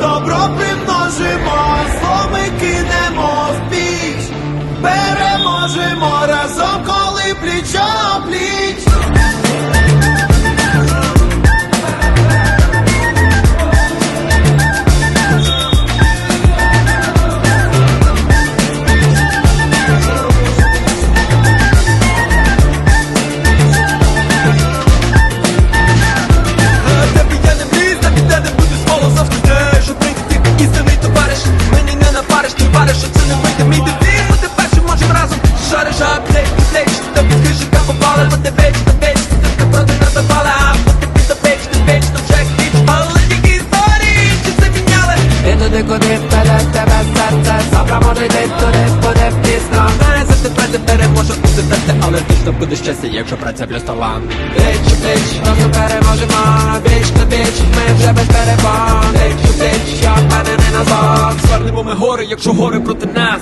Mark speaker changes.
Speaker 1: добро примножимо, зло кинемо в піч,
Speaker 2: переможемо. Туди, куди вперед тебе серце? Завтра може йти туди, буде пізно.
Speaker 1: Знає, за тебе не переможе усе але точно буде щастя, якщо праця плюс талант
Speaker 2: Пліч, пліч, разом переможемо. Біч на біч, ми вже без перебон Пліч, пліч, я впевнений назад?
Speaker 1: Звернемо ми гори, якщо гори проти нас